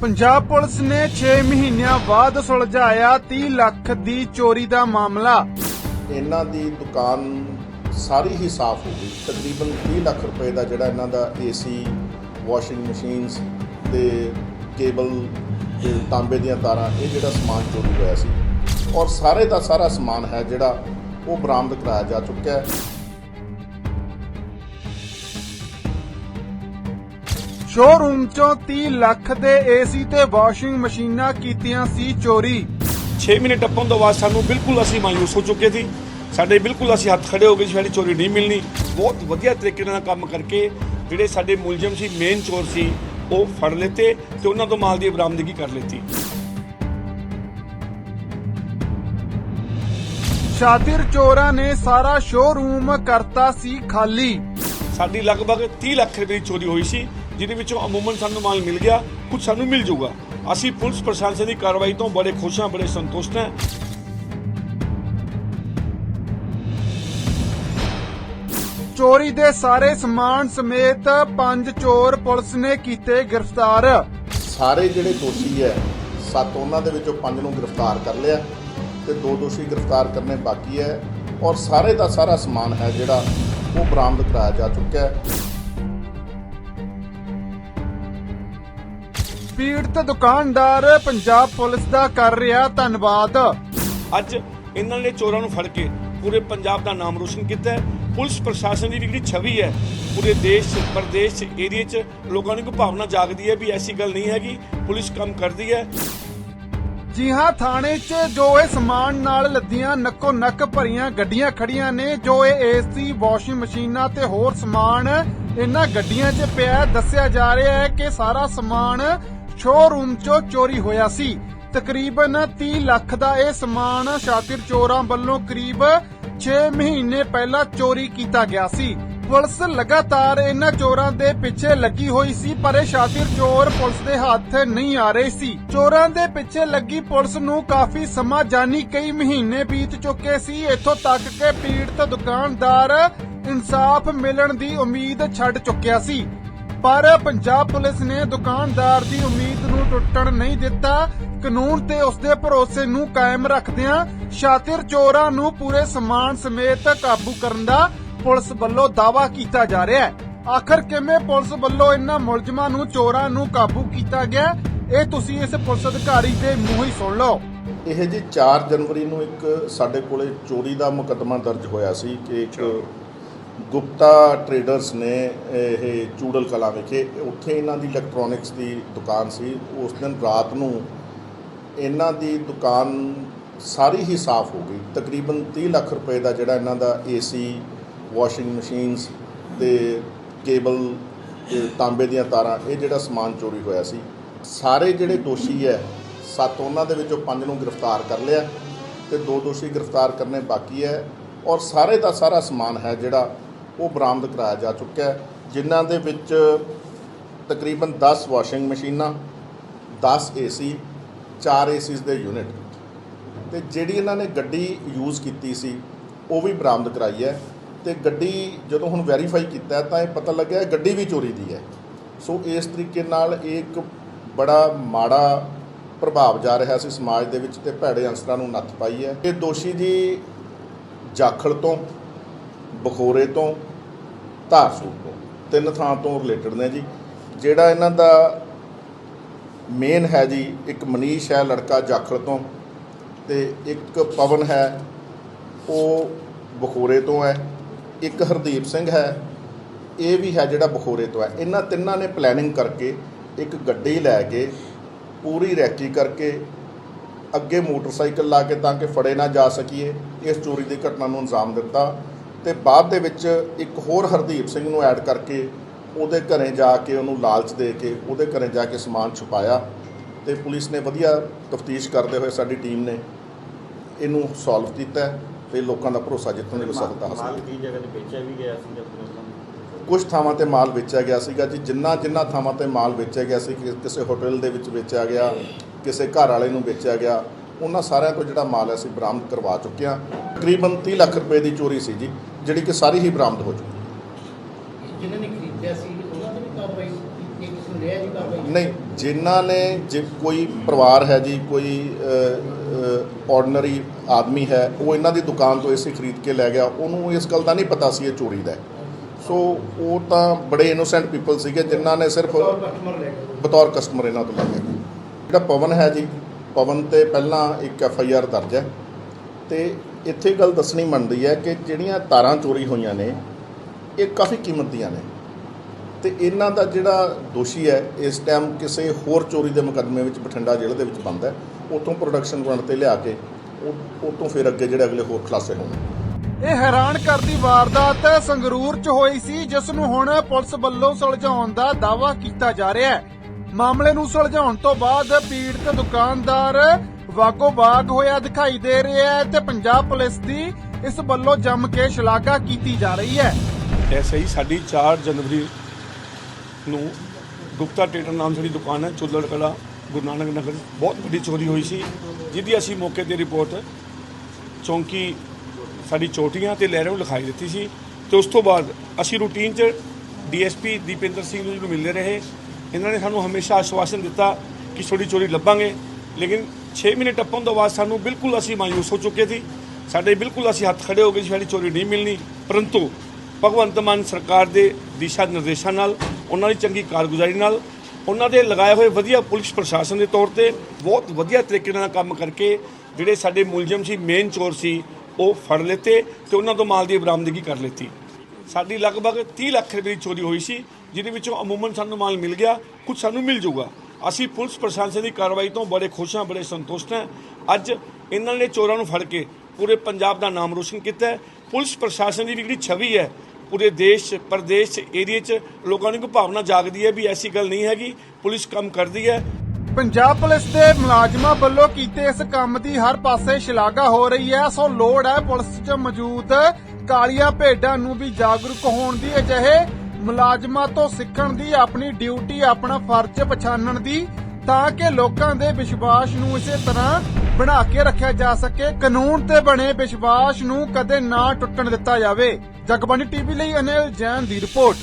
Punjab police ਨੇ 6 ਮਹੀਨਿਆਂ ਬਾਅਦ ਸੁਲਝਾਇਆ 30 ਲੱਖ ਦੀ ਚੋਰੀ ਦਾ ਮਾਮਲਾ। ਇਹਨਾਂ ਦੀ ਦੁਕਾਨ ਸਾਰੀ ਹੀ ਸਾਫ਼ ਹੋ ਗਈ। ਤਕਰੀਬਨ 30 ਲੱਖ ਰੁਪਏ ਦਾ ਜਿਹੜਾ ਇਹਨਾਂ ਦਾ ਏਸੀ ਵਾਸ਼ਿੰਗ ਮਸ਼ੀਨਸ ਤੇ ਕੇਬਲ ਤੇ ਤਾਂਬੇ ਦੀਆਂ ਤਾਰਾਂ, ਇਹ ਜਿਹੜਾ ਸਮਾਨ ਚੋਰੀ ਹੋਇਆ ਸੀ। ਔਰ ਸਾਰੇ ਦਾ ਸਾਰਾ ਸਮਾਨ ਹੈ ਜਿਹੜਾ ਉਹ ਬਰਾਮਦ ਕਰਾਇਆ ਜਾ ਚੁੱਕਿਆ ਹੈ। ਸ਼ੋਰੂਮ ਚੋਂ 30 ਲੱਖ ਦੇ ਏਸੀ ਤੇ ਵਾਸ਼ਿੰਗ ਮਸ਼ੀਨਾਂ ਕੀਤੀਆਂ ਸੀ ਚੋਰੀ। 6 ਮਹੀਨੇ ਟੱਪਣ ਤੋਂ ਬਾਅਦ ਸਾਨੂੰ ਬਿਲਕੁਲ ਅਸੀਂ ਮਾਯੂਸ ਹੋ ਚੁੱਕੇ ਸੀ। ਸਾਡੇ ਬਿਲਕੁਲ ਅਸੀਂ ਹੱਥ ਖੜੇ ਹੋ ਗਏ ਸੀ ਸਾਡੀ ਚੋਰੀ ਨਹੀਂ ਮਿਲਣੀ। ਬਹੁਤ ਵਧੀਆ ਤਰੀਕੇ ਨਾਲ ਕੰਮ ਕਰਕੇ ਜਿਹੜੇ ਸਾਡੇ ਮੁਲਜ਼ਮ ਸੀ ਮੇਨ ਚੋਰ ਸੀ ਉਹ ਫੜ ਲਿੱਤੇ ਤੇ ਉਹਨਾਂ ਤੋਂ ਮਾਲ ਦੀ ਬਰਾਮਦਗੀ ਕਰ ਲਿੱਤੀ। ਸ਼ਾਤਿਰ ਚੋਰਾਂ ਨੇ ਸਾਰਾ ਸ਼ੋਰੂਮ ਕਰਤਾ ਸੀ ਖਾਲੀ। ਸਾਡੀ ਲਗਭਗ 30 ਲੱਖ ਰੁਪਏ ਦੀ ਚੋਰੀ ਹੋਈ ਸੀ। ਜਿਹਦੇ ਵਿੱਚੋਂ ਅਮੂਮਨ ਸਾਨੂੰ ਮਾਲ ਮਿਲ ਗਿਆ ਕੁਝ ਸਾਨੂੰ ਮਿਲ ਜਾਊਗਾ। ਅਸੀਂ ਪੁਲਿਸ ਪ੍ਰਸ਼ਾਸਨ ਦੀ ਕਾਰਵਾਈ ਤੋਂ ਬੜੇ ਖੁਸ਼ ਹਾਂ ਬੜੇ ਸੰਤੁਸ਼ਟ ਹਾਂ। ਚੋਰੀ ਦੇ ਸਾਰੇ ਸਮਾਨ ਸਮੇਤ ਪੰਜ ਚੋਰ ਪੁਲਿਸ ਨੇ ਕੀਤੇ ਗ੍ਰਿਫਤਾਰ। ਸਾਰੇ ਜਿਹੜੇ ਦੋਸ਼ੀ ਹੈ ਸੱਤ ਉਹਨਾਂ ਦੇ ਵਿੱਚੋਂ ਪੰਜ ਨੂੰ ਗ੍ਰਿਫਤਾਰ ਕਰ ਲਿਆ ਤੇ ਦੋ ਦੋਸ਼ੀ ਗ੍ਰਿਫਤਾਰ ਕਰਨੇ ਬਾਕੀ ਹੈ ਔਰ ਸਾਰੇ ਦਾ ਸਾਰਾ ਸਮਾਨ ਹੈ ਜਿਹੜਾ ਉਹ ਬਰਾਮਦ ਕਰਾਇਆ ਜਾ ਚੁੱਕਿਆ ਹੈ। ਪੀੜਤ ਦੁਕਾਨਦਾਰ ਪੰਜਾਬ ਪੁਲਿਸ ਦਾ ਕਰ ਰਿਹਾ ਧੰਨਵਾਦ ਅੱਜ ਇਹਨਾਂ ਨੇ ਚੋਰਾਂ ਨੂੰ ਫੜ ਕੇ ਪੂਰੇ ਪੰਜਾਬ ਦਾ ਨਾਮ ਰੋਸ਼ਨ ਕੀਤਾ ਹੈ ਪੁਲਿਸ ਪ੍ਰਸ਼ਾਸਨ ਦੀ ਜਿਹੜੀ ਛਵੀ ਹੈ ਪੂਰੇ ਦੇਸ਼ ਪ੍ਰਦੇਸ਼ 'ਚ ਏਰੀਏ 'ਚ ਲੋਕਾਂ ਨੂੰ ਭਾਵਨਾ ਜਾਗਦੀ ਹੈ ਵੀ ਐਸੀ ਗੱਲ ਨਹੀਂ ਹੈਗੀ ਪੁਲਿਸ ਕੰਮ ਕਰਦੀ ਹੈ ਜੀ ਹਾਂ ਥਾਣੇ 'ਚ ਜੋ ਇਹ ਸਮਾਨ ਨਾਲ ਲੱਦੀਆਂ ਨੱਕੋ ਨੱਕ ਭਰੀਆਂ ਗੱਡੀਆਂ ਖੜੀਆਂ ਨੇ ਜੋ ਇਹ ਏਸੀ ਵਾਸ਼ਿੰਗ ਮਸ਼ੀਨਾਂ ਤੇ ਹੋਰ ਸਮਾਨ ਇਹਨਾਂ ਗੱਡੀਆਂ 'ਚ ਪਿਆ। ਦੱਸਿਆ ਜਾ ਰਿਹਾ ਹੈ ਕਿ ਸਾਰਾ ਸਮਾਨ ਸ਼ੋਰੂਮ 'ਚੋਂ ਚੋਰੀ ਹੋਇਆ ਸੀ। ਤਕਰੀਬਨ 30 ਲੱਖ ਦਾ ਇਹ ਸਮਾਨ ਸ਼ਾਤਿਰ ਚੋਰਾਂ ਵੱਲੋਂ ਕਰੀਬ 6 ਮਹੀਨੇ ਪਹਿਲਾਂ ਚੋਰੀ ਕੀਤਾ ਗਿਆ ਸੀ। ਪੁਲਿਸ ਲਗਾਤਾਰ ਇਹਨਾਂ ਚੋਰਾਂ ਦੇ ਪਿੱਛੇ ਲੱਗੀ ਹੋਈ ਸੀ, ਪਰ ਇਹ ਸ਼ਾਤਿਰ ਚੋਰ ਪੁਲਿਸ ਦੇ ਹੱਥ ਨਹੀਂ ਆ ਰਹੇ ਸੀ। ਚੋਰਾਂ ਦੇ ਪਿੱਛੇ ਲੱਗੀ ਪੁਲਿਸ ਨੂੰ ਕਾਫੀ ਸਮਾਂ ਜਾਨੀ ਕਈ ਮਹੀਨੇ ਬੀਤ ਚੁੱਕੇ ਸੀ। ਇੱਥੋਂ ਤੱਕ ਕਿ ਪੀੜਤ ਦੁਕਾਨਦਾਰ ਇਨਸਾਫ ਮਿਲਣ ਦੀ ਉਮੀਦ ਛੱਡ ਚੁੱਕਿਆ ਸੀ। ਪਰ ਪੰਜਾਬ ਪੁਲਿਸ ਨੇ ਦੁਕਾਨਦਾਰ ਦੀ ਉਮੀਦ ਨੂੰ ਟੁੱਟਣ ਨਹੀਂ ਦਿੱਤਾ। ਕਾਨੂੰਨ ਤੇ ਉਸਦੇ ਭਰੋਸੇ ਨੂੰ ਕਾਇਮ ਰੱਖਦਿਆਂ ਸ਼ਾਤਿਰ ਚੋਰਾਂ ਨੂੰ ਪੂਰੇ ਸਮਾਨ ਸਮੇਤ ਕਾਬੂ ਕਰਨ ਦਾ ਪੁਲਿਸ ਵੱਲੋਂ ਦਾਅਵਾ ਕੀਤਾ ਜਾ ਰਿਹਾ ਹੈ। ਆਖਰ ਕਿਵੇਂ ਪੁਲਿਸ ਵੱਲੋਂ ਇਹਨਾਂ ਮੁਲਜ਼ਮਾਂ ਨੂੰ ਚੋਰਾਂ ਨੂੰ ਕਾਬੂ ਕੀਤਾ ਗਿਆ? ਇਹ ਤੁਸੀਂ ਇਸ ਪੁਲਿਸ ਅਧਿਕਾਰੀ ਦੇ ਮੂੰਹ ਹੀ ਸੁਣ ਲਓ। ਇਹ ਜੀ 4 ਜਨਵਰੀ ਨੂੰ ਇੱਕ ਸਾਡੇ ਕੋਲੇ ਚੋਰੀ ਦਾ ਮੁਕੱਦਮਾ ਦਰਜ ਹੋਇਆ ਸੀ ਕਿ ਇੱਕ ਗੁਪਤਾ ਟਰੇਡਰਸ ਨੇ ਇਹ ਚੂੜਲ ਕਲਾ ਵਿਖੇ, ਉੱਥੇ ਇਹਨਾਂ ਦੀ ਇਲੈਕਟ੍ਰੋਨਿਕਸ ਦੀ ਦੁਕਾਨ ਸੀ। ਉਸ ਦਿਨ ਰਾਤ ਨੂੰ ਇਹਨਾਂ ਦੀ ਦੁਕਾਨ ਸਾਰੀ ਹੀ ਸਾਫ਼ ਹੋ ਗਈ। ਤਕਰੀਬਨ 30 ਲੱਖ ਰੁਪਏ ਦਾ ਜਿਹੜਾ ਇਹਨਾਂ ਦਾ ਏਸੀ ਵਾਸ਼ਿੰਗ ਮਸ਼ੀਨਸ ਤੇ ਕੇਬਲ ਤੇ ਤਾਂਬੇ ਦੀਆਂ ਤਾਰਾਂ, ਇਹ ਜਿਹੜਾ ਸਮਾਨ ਚੋਰੀ ਹੋਇਆ ਸੀ। ਸਾਰੇ ਜਿਹੜੇ ਦੋਸ਼ੀ ਹੈ, ਸੱਤ ਉਹਨਾਂ ਦੇ ਵਿੱਚੋਂ ਪੰਜ ਨੂੰ ਗ੍ਰਿਫਤਾਰ ਕਰ ਲਿਆ ਤੇ ਦੋ ਦੋਸ਼ੀ ਗ੍ਰਿਫਤਾਰ ਕਰਨੇ ਬਾਕੀ ਹੈ ਔਰ ਸਾਰੇ ਦਾ ਸਾਰਾ ਸਮਾਨ ਹੈ ਜਿਹੜਾ ਉਹ ਬਰਾਮਦ ਕਰਾਇਆ ਜਾ ਚੁੱਕਿਆ ਹੈ, ਜਿਨ੍ਹਾਂ ਦੇ ਵਿੱਚ ਤਕਰੀਬਨ 10 ਵਾਸ਼ਿੰਗ ਮਸ਼ੀਨਾਂ 10 ਏਸੀ 4 ਏਸੀਸ ਦੇ ਯੂਨਿਟ। ਤੇ ਜਿਹੜੀ ਇਹਨਾਂ ਨੇ ਗੱਡੀ ਯੂਜ਼ ਕੀਤੀ ਸੀ, ਉਹ ਵੀ ਬਰਾਮਦ ਕਰਾਈ ਹੈ। ਤੇ ਗੱਡੀ ਜਦੋਂ ਹੁਣ ਵੈਰੀਫਾਈ ਕੀਤਾ ਤਾਂ ਇਹ ਪਤਾ ਲੱਗਿਆ ਗੱਡੀ ਵੀ ਚੋਰੀ ਦੀ ਹੈ। ਸੋ ਇਸ ਤਰੀਕੇ ਨਾਲ ਇਹ ਇੱਕ ਬੜਾ ਮਾੜਾ ਪ੍ਰਭਾਵ ਜਾ ਰਿਹਾ ਸੀ ਸਮਾਜ ਦੇ ਵਿੱਚ ਤੇ ਭੈੜੇ ਅੰਸਰਾਂ ਨੂੰ ਨੱਥ ਪਾਈ ਹੈ। ਇਹ ਦੋਸ਼ੀ ਜੀ ਜਾਖਲ ਤੋਂ ਬਖੋਰੇ ਤੋਂ ਧਾਰਸੂ ਤੋਂ। ਤਿੰਨ ਥਾਂ ਤੋਂ ਰਿਲੇਟਡ ਨੇ ਜੀ। ਜਿਹੜਾ ਇਹਨਾਂ ਦਾ ਮੇਨ ਹੈ ਜੀ, ਇੱਕ ਮਨੀਸ਼ ਹੈ, ਲੜਕਾ ਜਾਖਲ ਤੋਂ, ਤੇ ਇੱਕ ਪਵਨ ਹੈ, ਉਹ ਬਖੋਰੇ ਤੋਂ ਹੈ। ਇੱਕ ਹਰਦੀਪ ਸਿੰਘ ਹੈ, ਇਹ ਵੀ ਹੈ ਜਿਹੜਾ ਬਖੋਰੇ ਤੋਂ ਹੈ। ਇਹਨਾਂ ਤਿੰਨਾਂ ਨੇ ਪਲੈਨਿੰਗ ਕਰਕੇ ਇੱਕ ਗੱਡੀ ਲੈ ਕੇ, ਪੂਰੀ ਰੈਕੀ ਕਰਕੇ ਅੱਗੇ ਮੋਟਰਸਾਈਕਲ ਲਾ ਕੇ ਤਾਂ ਕਿ ਫੜੇ ਨਾ ਜਾ ਸਕੀਏ। ਇਸ ਚੋਰੀ ਦੀ ਘਟਨਾ ਨੂੰ ਅੰਜਾਮ ਦਿੱਤਾ। ਤੇ ਬਾਅਦ ਦੇ ਵਿੱਚ ਇੱਕ ਹੋਰ ਹਰਦੀਪ ਸਿੰਘ ਨੂੰ ਐਡ ਕਰਕੇ ਉਹਦੇ ਘਰੇ ਜਾ ਕੇ ਉਹਨੂੰ ਲਾਲਚ ਦੇ ਕੇ ਉਹਦੇ ਘਰੇ ਜਾ ਕੇ ਸਮਾਨ ਛੁਪਾਇਆ ਤੇ ਪੁਲਿਸ ਨੇ ਵਧੀਆ ਤਫਤੀਸ਼ ਕਰਦੇ ਹੋਏ ਸਾਡੀ ਟੀਮ ਨੇ ਇਹਨੂੰ ਸੋਲਵ ਕੀਤਾ ਤੇ ਲੋਕਾਂ ਦਾ ਭਰੋਸਾ ਜਿੱਤਣ ਦੀ ਸਫਲਤਾ ਹਾਸਲ ਮਾਲ ਕੀਤੀ। ਕੀ ਜਗ੍ਹਾ ਤੇ ਵੇਚਿਆ ਵੀ ਗਿਆ ਸੀ ਆਪਣੇ ਕੁਝ ਥਾਵਾਂ ਤੇ ਮਾਲ ਵੇਚਿਆ ਗਿਆ ਸੀਗਾ ਜੀ ਜਿੰਨਾ ਜਿੰਨਾ ਥਾਵਾਂ ਤੇ ਮਾਲ ਵੇਚਿਆ ਗਿਆ ਸੀ ਕਿ- ਕਿਸੇ ਹੋਟਲ ਦੇ ਵਿੱਚ ਵੇਚਿਆ ਗਿਆ ਕਿਸੇ ਘਰ ਵਾਲੇ ਨੂੰ ਵੇਚਿਆ ਗਿਆ ਉਹਨਾਂ ਸਾਰਿਆਂ ਤੋਂ ਜਿਹੜਾ ਮਾਲ ਹੈ ਅਸੀਂ ਬਰਾਮਦ ਕਰਵਾ ਚੁੱਕੇ ਹਾਂ। ਤਕਰੀਬਨ 30 ਲੱਖ ਰੁਪਏ ਦੀ ਚੋਰੀ ਸੀ ਜੀ ਜਿਹੜੀ ਕਿ ਸਾਰੀ ਹੀ ਬਰਾਮਦ ਹੋ ਚੁੱਕੀ। ਜਿਨ੍ਹਾਂ ਨੇ ਖਰੀਦਿਆ ਸੀ ਉਹਨਾਂ ਤੇ ਵੀ ਕਾਰਵਾਈ ਕੀਤੀ ਕਿਸੇ ਨੂੰ ਲਿਆ ਜੀ ਕਾਰਵਾਈ? ਨਹੀਂ ਜਿਨ੍ਹਾਂ ਨੇ ਜੇ ਕੋਈ ਪਰਿਵਾਰ ਹੈ ਜੀ ਕੋਈ ਆਰਡੀਨਰੀ ਆਦਮੀ ਹੈ ਉਹ ਇਹਨਾਂ ਦੀ ਦੁਕਾਨ ਤੋਂ ਇਸੇ ਖਰੀਦ ਕੇ ਲੈ ਗਿਆ। ਉਹਨੂੰ ਇਸ ਗੱਲ ਦਾ ਨਹੀਂ ਪਤਾ ਸੀ ਇਹ ਚੋਰੀ ਦਾ ਹੈ। ਸੋ ਉਹ ਤਾਂ ਬੜੇ ਇਨੋਸੈਂਟ ਪੀਪਲ ਸੀਗੇ ਜਿਨ੍ਹਾਂ ਨੇ ਸਿਰਫ ਬਤੌਰ ਕਸਟਮਰ ਇਹਨਾਂ ਤੋਂ ਲੈ ਗਿਆ ਜਿਹੜਾ ਪਵਨ ਹੈ ਜੀ ਪਵਨ ਤੇ ਪਹਿਲਾਂ ਇੱਕ ਐਫ ਆਈ ਆਰ ਦਰਜ ਹੈ ਤੇ ਇੱਥੇ ਗੱਲ ਦੱਸਣੀ ਬਣਦੀ ਹੈ ਕਿ ਜਿਹੜੀਆਂ ਤਾਰਾਂ ਚੋਰੀ ਹੋਈਆਂ ਨੇ, ਇਹ ਕਾਫੀ ਕੀਮਤ ਦੀਆਂ ਨੇ। ਤੇ ਇਹਨਾਂ ਦਾ ਜਿਹੜਾ ਦੋਸ਼ੀ ਹੈ, ਇਸ ਟਾਈਮ ਕਿਸੇ ਹੋਰ ਚੋਰੀ ਦੇ ਮੁਕੱਦਮੇ ਵਿੱਚ ਬਠਿੰਡਾ ਜ਼ਿਲ੍ਹੇ ਦੇ ਵਿੱਚ ਬੰਦ ਹੈ। ਉੱਥੋਂ ਪ੍ਰੋਡਕਸ਼ਨ ਗਰਾਊਂਡ ਤੇ ਲਿਆ ਕੇ ਉਹ ਤੋਂ ਫਿਰ ਅੱਗੇ ਜਿਹੜੇ ਅਗਲੇ ਹੋਰ ਖਲਾਸੇ ਹੋਣਗੇ। ਇਹ ਹੈਰਾਨ ਕਰਦੀ ਵਾਰਦਾਤ ਸੰਗਰੂਰ 'ਚ ਹੋਈ ਸੀ, ਜਿਸ ਨੂੰ ਹੁਣ ਪੁਲਿਸ ਵੱਲੋਂ ਸੁਲਝਾਉਣ ਦਾ ਦਾਅਵਾ ਕੀਤਾ ਜਾ ਰਿਹਾ ਹੈ। ਮਾਮਲੇ ਨੂੰ ਸੁਲਝਾਉਣ ਤੋਂ ਬਾਅਦ ਪੀੜਤ ਦੁਕਾਨਦਾਰ ਵਾਗੋ ਬਾਗ ਹੋਇਆ ਦਿਖਾਈ ਦੇ ਰਿਹਾ ਹੈ ਤੇ ਪੰਜਾਬ ਪੁਲਿਸ ਦੀ ਇਸ ਵੱਲੋਂ ਜੰਮ ਕੇ ਸ਼ਲਾਘਾ ਕੀਤੀ ਜਾ ਰਹੀ ਹੈ। ਐਸੇ ਹੀ ਸਾਡੀ 4 ਜਨਵਰੀ ਨੂੰ ਗੁਪਤਾ ਟੇਟਰ ਨਾਮ ਜਿਹੜੀ ਦੁਕਾਨ ਹੈ ਚੁੱਲੜ ਕਲਾ ਗੁਰੂ ਨਾਨਕ ਨਗਰ, ਬਹੁਤ ਵੱਡੀ ਚੋਰੀ ਹੋਈ ਸੀ, ਜਿਹਦੀ ਅਸੀਂ ਮੌਕੇ ਤੇ ਰਿਪੋਰਟ ਚੌਂਕੀ ਸਾਡੀ ਚੋਟੀਆਂ ਤੇ ਲਹਿਰੇ ਨੂੰ ਲਿਖਾਈ ਦਿੱਤੀ ਸੀ ਤੇ ਉਸ ਤੋਂ ਬਾਅਦ ਅਸੀਂ ਰੂਟੀਨ 'ਚ ਡੀਐਸਪੀ ਦੀਪਿੰਦਰ ਸਿੰਘ ਨੂੰ ਜਿਹਨੂੰ ਮਿਲਦੇ ਰਹੇ ਇਹਨਾਂ ਨੇ ਸਾਨੂੰ ਹਮੇਸ਼ਾ ਆਸ਼ਵਾਸਨ ਦਿੱਤਾ ਕਿ ਛੋਟੀ ਚੋਰੀ ਲੱਭਾਂਗੇ। ਲੇਕਿਨ 6 ਮਹੀਨੇ ਟੱਪਣ ਤੋਂ ਬਾਅਦ ਸਾਨੂੰ ਬਿਲਕੁਲ ਅਸੀਂ ਮਾਯੂਸ ਹੋ ਚੁੱਕੇ ਸੀ। ਸਾਡੇ ਬਿਲਕੁਲ ਅਸੀਂ ਹੱਥ ਖੜੇ ਹੋ ਗਏ ਸੀ, ਸਾਡੀ ਚੋਰੀ ਨਹੀਂ ਮਿਲਣੀ। ਪਰੰਤੂ ਭਗਵੰਤ ਮਾਨ ਸਰਕਾਰ ਦੇ ਦਿਸ਼ਾ ਨਿਰਦੇਸ਼ਾਂ ਨਾਲ, ਉਹਨਾਂ ਦੀ ਚੰਗੀ ਕਾਰਗੁਜ਼ਾਰੀ ਨਾਲ, ਉਹਨਾਂ ਦੇ ਲਗਾਏ ਹੋਏ ਵਧੀਆ ਪੁਲਿਸ ਪ੍ਰਸ਼ਾਸਨ ਦੇ ਤੌਰ ਤੇ ਬਹੁਤ ਵਧੀਆ ਤਰੀਕੇ ਨਾਲ ਕੰਮ ਕਰਕੇ ਜਿਹੜੇ ਸਾਡੇ ਮੁਲਜ਼ਮ ਸੀ ਮੇਨ ਚੋਰ ਸੀ, ਉਹ ਫੜ ਲਿੱਤੇ ਤੇ ਉਹਨਾਂ ਤੋਂ ਮਾਲ ਦੀ ਬਰਾਮਦਗੀ ਕਰ ਲਿੱਤੀ। ਸਾਡੀ ਲਗਭਗ 30 ਲੱਖ ਰੁਪਏ ਦੀ ਚੋਰੀ ਹੋਈ ਸੀ, ਜਿਹਦੇ ਵਿੱਚੋਂ ਅਮੂਮਨ ਸਾਨੂੰ ਮਾਲ ਮਿਲ ਗਿਆ, ਕੁਝ ਸਾਨੂੰ ਮਿਲ ਜਾਊਗਾ। ਅਸੀਂ ਪੁਲਿਸ ਪ੍ਰਸ਼ਾਸਨ ਦੀ ਕਾਰਵਾਈ ਤੋਂ ਬੜੇ ਖੁਸ਼ ਹਾਂ, ਬੜੇ ਸੰਤੁਸ਼ਟ ਹਾਂ। ਅੱਜ ਇਹਨਾਂ ਨੇ ਚੋਰਾਂ ਨੂੰ ਫੜ ਕੇ ਪੂਰੇ ਪੰਜਾਬ ਦਾ ਨਾਮ ਰੋਸ਼ਨ ਕੀਤਾ ਹੈ। ਪੁਲਿਸ ਪ੍ਰਸ਼ਾਸਨ ਦੀ ਵੀ ਜਿਹੜੀ ਛਵੀ ਹੈ, ਪੂਰੇ ਦੇਸ਼, ਪ੍ਰਦੇਸ਼ ਏਰੀਏ 'ਚ ਲੋਕਾਂ ਨੂੰ ਇੱਕ ਭਾਵਨਾ ਜਾਗਦੀ ਹੈ ਵੀ ਐਸੀ ਗੱਲ ਨਹੀਂ ਹੈਗੀ, ਪੁਲਿਸ ਕੰਮ ਕਰਦੀ ਹੈ। ਪੰਜਾਬ ਪੁਲਿਸ ਦੇ ਮੁਲਾਜ਼ਮਾਂ ਵੱਲੋਂ ਕੀਤੇ ਇਸ ਕੰਮ ਦੀ ਹਰ ਪਾਸੇ ਸ਼ਲਾਘਾ ਹੋ ਰਹੀ ਹੈ। ਸੋ ਲੋੜ ਹੈ ਪੁਲਿਸ 'ਚ ਮੌਜੂਦ ਕਾਲੀਆਂ ਭੇਡਾਂ ਨੂੰ ਵੀ ਜਾਗਰੂਕ ਹੋਣ ਦੀ ਅਜਿਹੇ ਮੁਲਾਜ਼ਮਾਂ ਤੋਂ ਸਿੱਖਣ ਦੀ ਆਪਣੀ ਡਿਊਟੀ, ਆਪਣਾ ਫਰਜ਼ ਪਛਾਣਨ ਦੀ, ਤਾਂ ਕਿ ਲੋਕਾਂ ਦੇ ਵਿਸ਼ਵਾਸ ਨੂੰ ਇਸੇ ਤਰ੍ਹਾਂ ਬਣਾ ਕੇ ਰੱਖਿਆ ਜਾ ਸਕੇ। ਕਾਨੂੰਨ ਤੇ ਬਣੇ ਵਿਸ਼ਵਾਸ ਨੂੰ ਕਦੇ ਨਾ ਟੁੱਟਣ ਦਿੱਤਾ ਜਾਵੇ। ਜਗਬਾਣੀ ਟੀਵੀ ਲਈ ਅਨਿਲ ਜੈਨ ਦੀ ਰਿਪੋਰਟ।